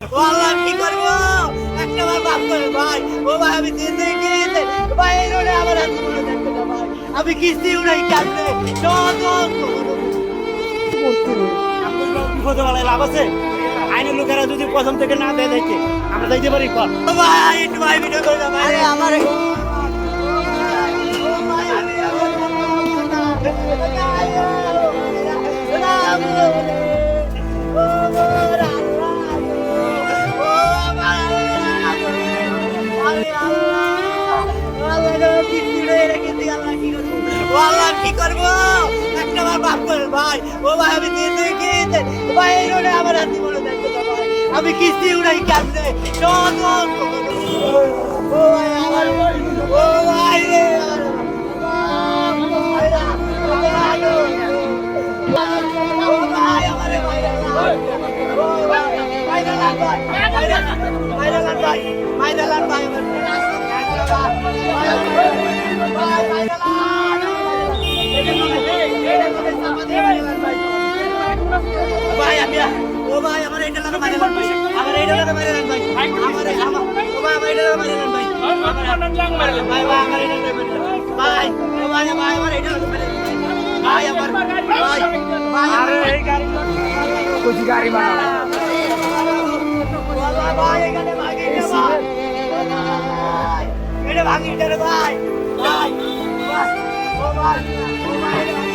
আল্লাহ কি করব? বাপ করে ভাই। ও ভাই, আমি দিন দিন ভাই, এই আমার কিস্তি উড়াই কাটলে যত লাভ আছে আইনের লোকেরা যদি প্রথম থেকে না দেয় দেখে আমরা যাইতে পারি কর ভাই একটু ভাই ভিডিও করে আমার করব একটা বার বাপ করে ভাই ও ভাই আমি দিন কিনতে ভাই এই রোডে আমার হাতি মনে দেখতে ভাই আমি কিস্তি উড়াই কাটলে ও ভাই আমার ও ভাই রে ভাই ভাই ভাই ভাই গাড়ি ভাঙি রে ভাই ভাই ভাই ও ভাই ও ভাই